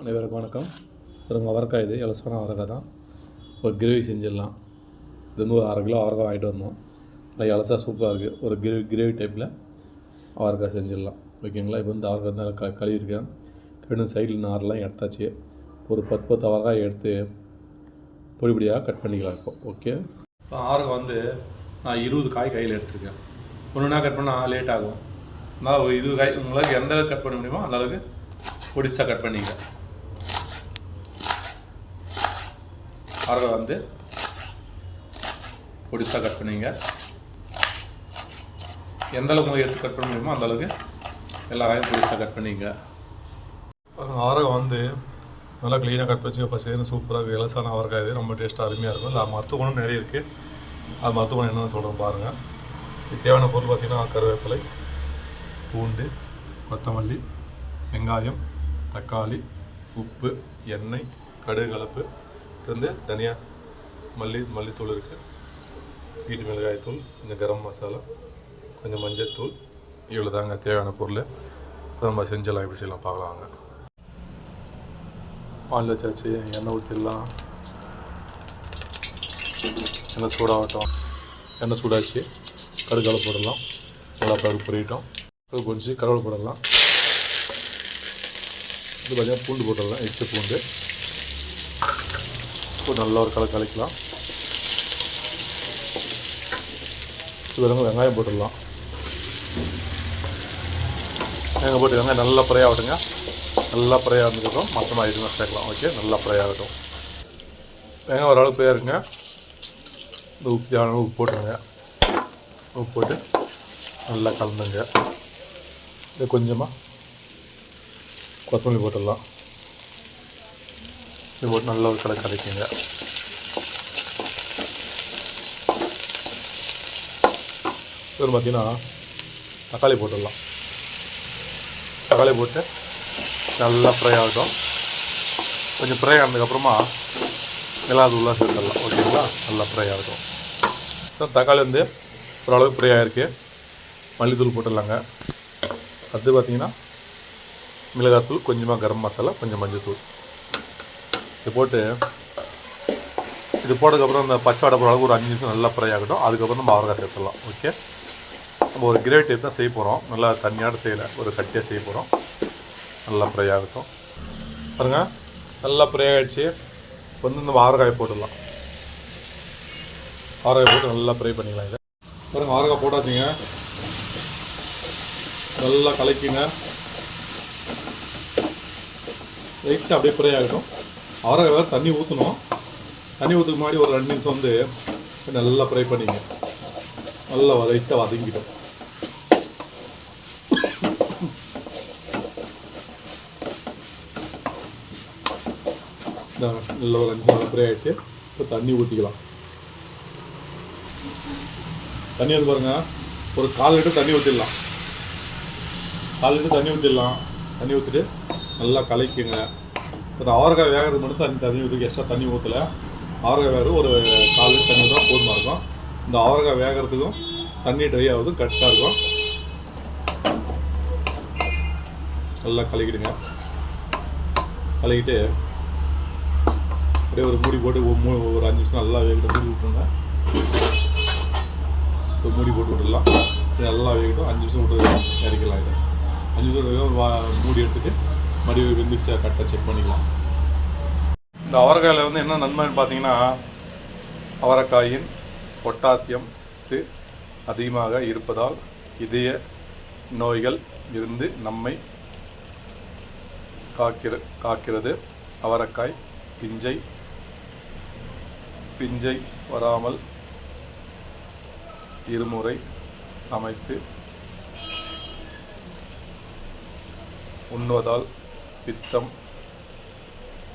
அனைவருக்கும் வணக்கம். பாருங்க அவரைக்காய் இது இலசான அவரைக்காய் தான். ஒரு கிரேவி செஞ்சிடலாம். இது வந்து ஒரு அரை கிலோ அவரைக்காய் வாங்கிட்டு வந்தோம். நல்லா இலசா சூப்பராக இருக்குது ஒரு கிரேவி கிரேவி டைப்பில் அவரைக்காய் செஞ்சிடலாம். ஓகேங்களா? இப்போ வந்து அவரைக்காய் தான் க கழுவிருக்கேன் ரெண்டு சைடில் நாரெலாம் எடுத்தாச்சு. ஒரு பத்து பத்து அவரைக்காய் எடுத்து பொடி பொடியாக கட் பண்ணிக்கலாம் இப்போ. ஓகே? இப்போ அவரைக்காய் வந்து நான் இருபது காய் கையில் எடுத்திருக்கேன். ஒன்று ஒன்றா கட் பண்ணால் லேட் ஆகும். அதனால் ஒரு இருபது காய் உங்களுக்கு எந்த அளவுக்கு கட் பண்ண முடியுமோ அந்த அளவுக்கு பொடிசாக கட் பண்ணிக்கிறேன் அவரை வந்து பொடிசாக கட் பண்ணிங்க. எந்த அளவுக்கு உங்களுக்கு எடுத்து கட் பண்ண முடியுமோ அந்த அளவுக்கு எல்லா காயும் பொடிசாக கட் பண்ணிங்க. அவரகாய் வந்து நல்லா க்ளீனாக கட் வச்சு பசேன்னு சூப்பராக இலசான அவரக்காய் இது. ரொம்ப டேஸ்ட்டாக அருமையாக இருக்கும். இல்லை மருத்துவ குணம் நிறைய இருக்குது அது மருத்துவ குணம் என்னென்னு சொல்கிறோம் பாருங்கள் இது தேவையான பொருள் பார்த்திங்கன்னா கருவேப்பிலை பூண்டு கொத்தமல்லி வெங்காயம் தக்காளி உப்பு எண்ணெய் கடுகு கலப்பு இது வந்து தனியா மல்லி மல்லித்தூள் இருக்குது வீட்டு மிளகாய்த்தூள் கொஞ்சம் கரம் மசாலா கொஞ்சம் மஞ்சள்தூள் இவ்வளோ தாங்க தேவையான பொருள். இப்போ நம்ம செஞ்செல்லாம் எப்படி செய்யலாம் பார்க்கலாங்க பால் வச்சாச்சு எண்ணெய் ஊற்றிடலாம் எண்ணெய் சூடாகட்டும். எண்ணெய் சூடாச்சு. கடுகு போடலாம். நல்லா கடுகு பொறிட்டோம் கடுகு பொறிச்சு கருவேப்பிலை போடலாம். இது பார்த்தீங்கன்னா பூண்டு போட்டுடலாம் எச்சு பூண்டு. பூண்டு நல்லா ஒரு கலை கலக்கலாம். இது வெங்காயம் போட்டுடலாம். வெங்காயம் போட்டு வெங்காயம் நல்லா ஃப்ரை ஆகட்டுங்க நல்லா ஃப்ரை ஆனதுக்கப்புறம் மொத்தமாக இதுங்க சேர்க்கலாம். ஓகே நல்லா ஃப்ரை ஆகட்டும் வெங்காயம் ஓரளவுக்கு ஃப்ரையாக இருக்குங்க. இந்த உப்பு தேவையான உப்பு போட்டுருங்க. உப்பு போட்டு நல்லா கலந்துங்க. இது கொஞ்சமாக கொத்தமல்லி போட்டுடலாம். இது போட்டு நல்ல ஒரு கடை கிடைக்குங்க. இது பார்த்தீங்கன்னா தக்காளி போட்டுடலாம். தக்காளி போட்டு நல்லா ஃப்ரை ஆகட்டும். கொஞ்சம் ஃப்ரை ஆனதுக்கப்புறமா மிளகாத்தூள்லாம் சேர்த்துடலாம். ஓகேங்களா? நல்லா ஃப்ரை ஆகட்டும். ஸோ தக்காளி வந்து ஓரளவுக்கு ஃப்ரை ஆகிருக்கு மல்லித்தூள் போட்டுடலாங்க. அடுத்து பார்த்தீங்கன்னா மிளகாத்தூள் கொஞ்சமாக கரம் மசாலா கொஞ்சம் மஞ்சள்தூள் இது போட்டு இது போட்டதுக்கப்புறம் இந்த பச்சை வடை போகிற அளவுக்கு ஒரு அஞ்சு நிமிஷம் நல்லா ஃப்ரை ஆகட்டும். அதுக்கப்புறம் நம்ம அவரைக்காய் சேர்த்துடலாம். ஓகே நம்ம ஒரு கிரேவி டைப் தான் செய்ய போகிறோம் நல்லா தண்ணியாட செய்யலை. ஒரு கட்டியாக செய்ய போகிறோம் நல்லா ஃப்ரை ஆகட்டும். பாருங்கள் நல்லா ஃப்ரை ஆகிடுச்சு வந்து நம்ம அவரைக்காயை போட்டுடலாம். அவரைக்காய் போட்டு நல்லா ஃப்ரை பண்ணிக்கலாம் இதை. பாருங்கள் அவரைக்காய் போட்டாச்சுங்க. நல்லா கலக்கிங்க. லைட்டாக அப்படியே ஃப்ரை ஆகட்டும். அவரை வேறு தண்ணி ஊற்றணும் தண்ணி ஊற்றுக்கு முன்னாடி ஒரு ரெண்டு நிமிஷம் வந்து நல்லா ஃப்ரை பண்ணிங்க. நல்லா லைட்டாக வதங்கிடும். நல்ல ஒரு அஞ்சு நிமிஷம் ஃப்ரை ஆகிடுச்சு இப்போ தண்ணி ஊற்றிக்கலாம் தண்ணி வந்து பாருங்க ஒரு கால் லிட்டர் தண்ணி ஊற்றிடலாம் கால் லிட்டர் தண்ணி ஊற்றிடலாம் தண்ணி ஊற்றிட்டு நல்லா கலக்கிங்க இப்போ அவரைக்காய் வேகிறது மட்டும் தண்ணி தண்ணி ஊற்றி எக்ஸ்ட்ரா தண்ணி ஊற்றலை அவரைக்காய் வேகிறது ஒரு கால் லிட்டர் தண்ணி தான் போதுமாக இருக்கும். இந்த அவரைக்காய் வேகிறதுக்கும் தண்ணி ட்ரை ஆகுது கரெக்டாக இருக்கும். நல்லா கலக்கிடுங்க கலக்கிட்டு அப்படியே ஒரு மூடி போட்டு ஒரு ஒரு அஞ்சு நிமிஷம் நல்லா வேகிட்டு மூடி விட்டுருங்க. இப்போ மூடி போட்டு விட்டுடலாம். நல்லா வேகட்டும். அஞ்சு நிமிஷம் விட்டு இறக்கலாம் இது. அஞ்சு நிமிஷம் மூடி எடுத்துட்டு மறுபடியும் வெந்துச்சா கரெக்டாக செக் பண்ணிக்கலாம். இந்த அவரைக்காயில் வந்து என்ன நன்மைன்னு பார்த்தீங்கன்னா அவரைக்காயின் பொட்டாசியம் சத்து அதிகமாக இருப்பதால் இதய நோய்கள் இருந்து நம்மை காக்கிற காக்கிறது. அவரைக்காய் பிஞ்சை பிஞ்சை வராமல் இருமுறை சமைத்து உண்ணுவதால் பித்தம்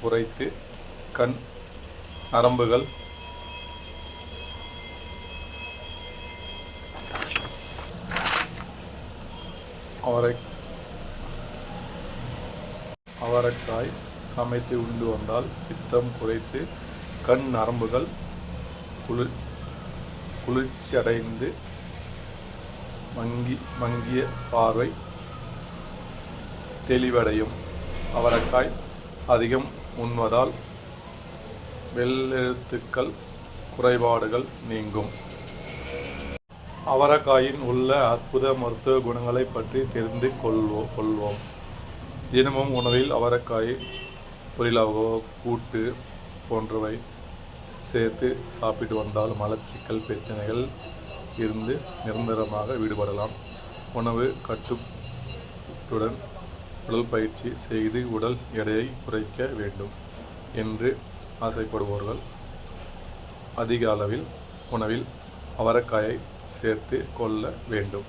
குறைத்து கண் நரம்புகள் அவரை அவரைக்காய் சமைத்து உண்டு வந்தால் பித்தம் குறைத்து கண் நரம்புகள் குளிர் குளிர்ச்சியடைந்து மங்கி மங்கிய பார்வை தெளிவடையும். அவரைக்காய் அதிகம் உண்வதால் வெள்ளெழுத்துக்கள் குறைபாடுகள் நீங்கும். அவரைக்காயின் உள்ள அற்புத மருத்துவ குணங்களை பற்றி தெரிந்து கொள்வோம் கொள்வோம். தினமும் உணவில் அவரைக்காய் பொரியலாகவோ கூட்டு போன்றவை சேர்த்து சாப்பிட்டு வந்தால் மலச்சிக்கல் பிரச்சனைகள் இருந்து நிரந்தரமாக விடுபடலாம். உணவு கட்டுடன் உடல் பயிற்சி செய்து உடல் எடையை குறைக்க வேண்டும் என்று ஆசைப்படுபவர்கள் அதிக அளவில் உணவில் அவரைக்காயை சேர்த்து கொள்ள வேண்டும்.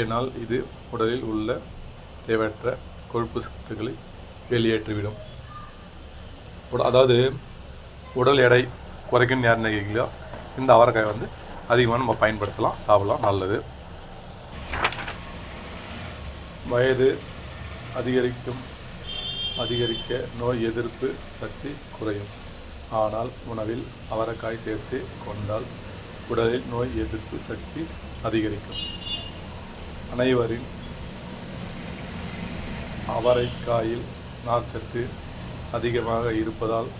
ஏனால் இது உடலில் உள்ள தேவையற்ற கொழுப்பு சத்துக்களை வெளியேற்றிவிடும். அதாவது உடல் எடை குறைக்கணும் யார் நினைக்கிறீங்களோ இந்த அவரைக்காய் வந்து அதிகமாக நம்ம பயன்படுத்தலாம் சாப்பிடலாம் நல்லது. வயது அதிகரிக்கும். அதிகரிக்க நோய் எதிர்ப்பு சக்தி குறையும். ஆனால் உணவில் அவரைக்காய் சேர்த்து கொண்டால் உடலில் நோய் எதிர்ப்பு சக்தி அதிகரிக்கும். அனைவரின் அவரைக்காயில் நார்ச்சத்து அதிகமாக இருப்பதால்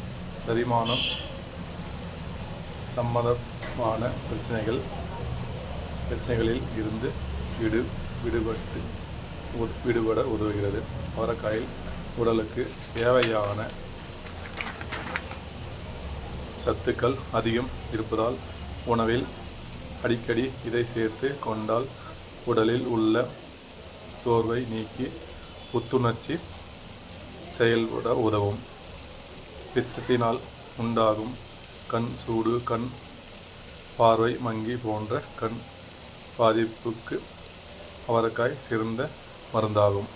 செரிமானம் சம்மதமான பிரச்சனைகள் பிரச்சனைகளில் இருந்து விடு விடுபட்டு விடுபட உதவுகிறது. அவரைக்காயில் உடலுக்கு தேவையான சத்துக்கள் அதிகம் இருப்பதால் உணவில் அடிக்கடி இதை சேர்த்து கொண்டால் உடலில் உள்ள சோர்வை நீக்கி புத்துணர்ச்சி செயல்பட உதவும். பித்தத்தினால் உண்டாகும் கண் சூடு கண் பார்வை மங்கி போன்ற கண் பாதிப்புக்கு அவரைக்காய் சிறந்த மருந்தாகும்.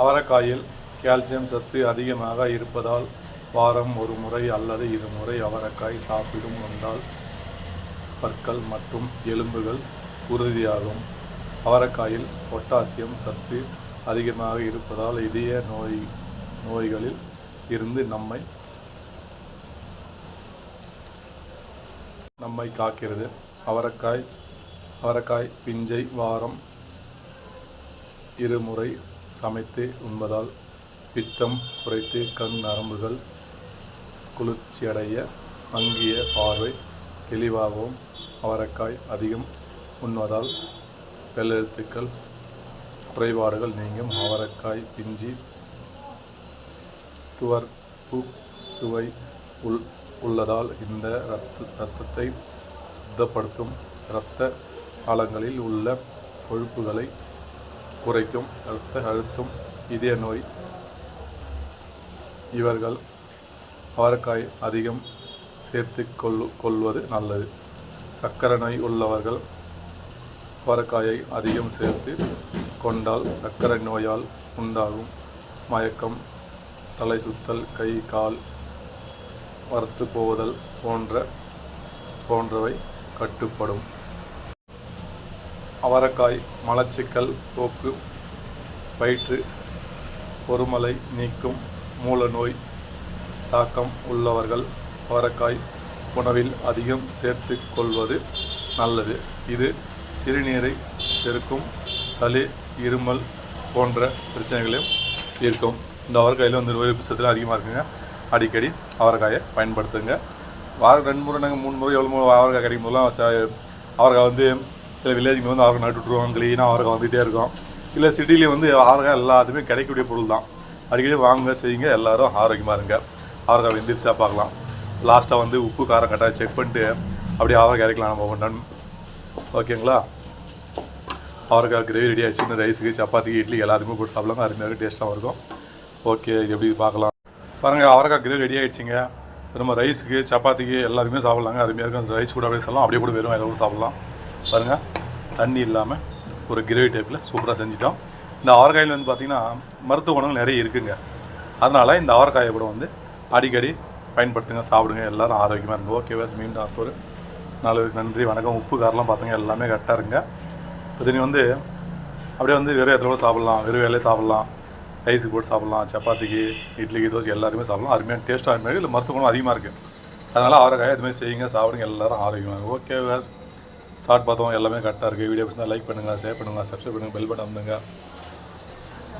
அவரைக்காயில் கால்சியம் சத்து அதிகமாக இருப்பதால் வாரம் ஒரு முறை அல்லது இரு முறை அவரைக்காய் சாப்பிடும் வந்தால் பற்கள் மற்றும் எலும்புகள் உறுதியாகும். அவரைக்காயில் பொட்டாசியம் சத்து அதிகமாக இருப்பதால் இதய நோய் நோய்களில் இருந்து நம்மை நம்மை காக்கிறது. அவரைக்காய் அவரைக்காய் பிஞ்சை வாரம் இருமுறை சமைத்து உண்பதால் பித்தம் குறைத்து கண் நரம்புகள் குளிர்ச்சியடைய மங்கிய பார்வை தெளிவாகவும் அவரைக்காய் அதிகம் உண்வதால் வெள்ளெழுத்துக்கள் குறைபாடுகள் நீங்கும். அவரைக்காய் பிஞ்சி துவர்ப்பு சுவை உள் உள்ளதால் இந்த ரத்த ரத்தத்தை சுத்தப்படுத்தும் இரத்த ஆழங்களில் உள்ள கொழுப்புகளை குறைக்கும் ரத்த அழுத்தம் இதய நோய். இவர்கள் அவரைக்காய் அதிகம் சேர்த்து கொள்ளு கொள்வது நல்லது. சர்க்கரை நோய் உள்ளவர்கள் அவரைக்காயை அதிகம் சேர்த்து கொண்டால் சர்க்கரை நோயால் உண்டாகும் மயக்கம் தலை சுத்தல் கை கால் வறுத்து போவதல் போன்ற போன்றவை கட்டுப்படும். அவரைக்காய் மலச்சிக்கல் போக்கு வயிற்று பொறுமலை நீக்கும் மூல நோய் தாக்கம் உள்ளவர்கள் அவரைக்காய் உணவில் அதிகம் சேர்த்து கொள்வது நல்லது. இது சிறுநீரை பெருக்கும் சளி இருமல் போன்ற பிரச்சனைகளையும் இருக்கும் இந்த அவரைக்காயில் வந்து நோய் எதிர்ப்பு அதிகமாக இருக்குங்க. அடிக்கடி அவரைக்காயை பயன்படுத்துங்க. வாரம் ரெண்டு முறை நாங்கள் மூணு முறை எவ்வளோ முறை அவரைக்காய் கிடைக்கும் போதெல்லாம் ச- அவரைக்காய் வந்து சில வில்லேஜுக்கு வந்து அவரைக்காய் நட்டு க்ளீனாக அவரைக்காய் வந்துகிட்டே இருக்கும். இல்லை சிட்டிலேயும் வந்து அவரைக்காய் எல்லாத்துமே கிடைக்கக்கூடிய பொருள் தான் அடிக்கடி வாங்க செய்யுங்க எல்லாரும் ஆரோக்கியமாக இருங்க. அவரைக்காய் வெந்திரிச்சா பார்க்கலாம். லாஸ்ட்டாக வந்து உப்பு காரம் கட்டாக செக் பண்ணிட்டு அப்படியே அவரைக்காய் இறக்கலாம் நம்ம ஒன்றன் ஓகேங்களா அவரைக்காய் கிரேவி ரெடி ஆச்சு இந்த ரைஸுக்கு சப்பாத்திக்கு இட்லி எல்லாத்துக்குமே போட்டு சாப்பிடலாம் அருமையாக டேஸ்ட்டாகவும் இருக்கும். ஓகே எப்படி பார்க்கலாம். பாருங்கள் அவரைக்காய் கிரேவி ரெடி ஆகிடுச்சிங்க திரும்ப ரைஸுக்கு சப்பாத்திக்கு எல்லாத்துக்குமே சாப்பிட்லாங்க. அருமையாக இருக்கும். அந்த ரைஸ் கூட அப்படியே சொல்லலாம் அப்படியே கூட வெறும் இதை கூட சாப்பிட்லாம். பாருங்கள் தண்ணி இல்லாமல் ஒரு கிரேவி டைப்பில் சூப்பராக செஞ்சிட்டோம். இந்த அவரைக்காயில் வந்து பார்த்திங்கன்னா மருத்துவ குணங்கள் நிறைய இருக்குங்க. அதனால் இந்த அவரைக்காயை கூட வந்து அடிக்கடி பயன்படுத்துங்க சாப்பிடுங்க. எல்லோரும் ஆரோக்கியமாக இருங்க. ஓகே வேஸ் மீண்டும் அடுத்த நாலு வயசு நன்றி வணக்கம். உப்பு காரெலாம் பார்த்துங்க எல்லாமே கரெக்டாக இருங்க இப்போ வந்து அப்படியே வந்து வெறும் இடத்துல கூட சாப்பிட்லாம். வெறும் வேலையே சாப்பிட்லாம். ரைஸுக்கு போட்டு சாப்பிட்லாம். சப்பாத்திக்கு இட்லிக்கு தோசை எல்லாருமே சாப்பிட்லாம். அருமையான டேஸ்ட்டாக இருக்குது இல்லை மருத்துவ குணம் அதிகமாக இருக்குது அதனால் அவரைக்காய் இதுமாதிரி செய்யுங்க சாப்பிடுங்க எல்லாரும் ஆரோக்கியமாக இருக்கும் ஓகே வேஸ். ஷார்ட் பார்த்தோம் எல்லாமே கரெக்டாக இருக்குது வீடியோ பிடிச்சா லைக் பண்ணுங்கள் ஷேர் பண்ணுங்கள் சப்ஸ்கிரைப் பண்ணுங்கள் பெல் பட்டன் அமுங்க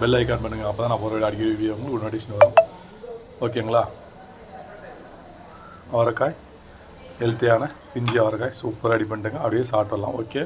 பெல் ஐக்கான் பண்ணுங்கள் அப்போ தான் நான் போகிற அடிக்கடி வீடியோ உங்களுக்கு நோட்டிஃபிகேஷன் வரும். ஓகேங்களா அவரைக்காய் ஹெல்த்தியான பிஞ்சி அவரைக்காய் சூப்பராக ரெடி பண்ணிட்டுங்க அப்படியே சாப்பிட்றலாம் ஓகே